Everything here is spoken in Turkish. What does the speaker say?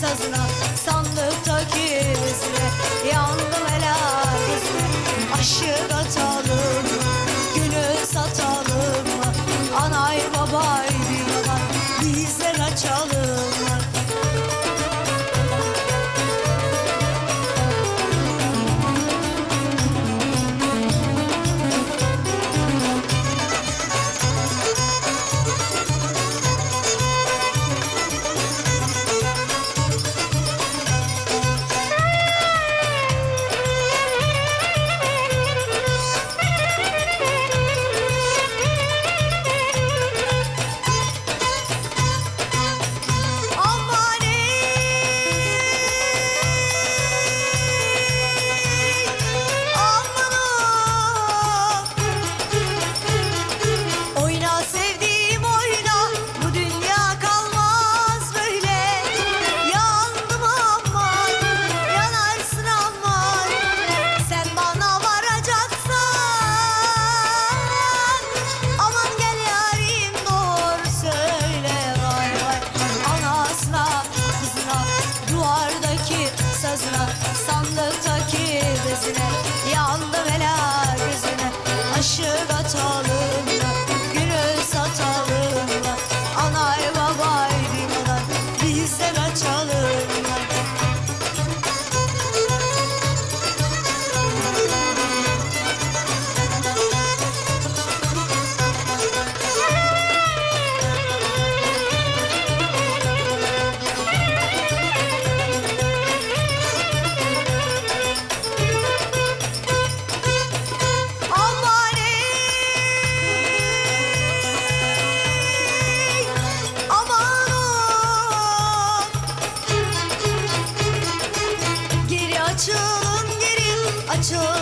sazına Sandıktaki izle Yandım helal izle. Aşık atalım aşık atalım da Gönül satalım da Anay babay dinadan Bizde 멈춰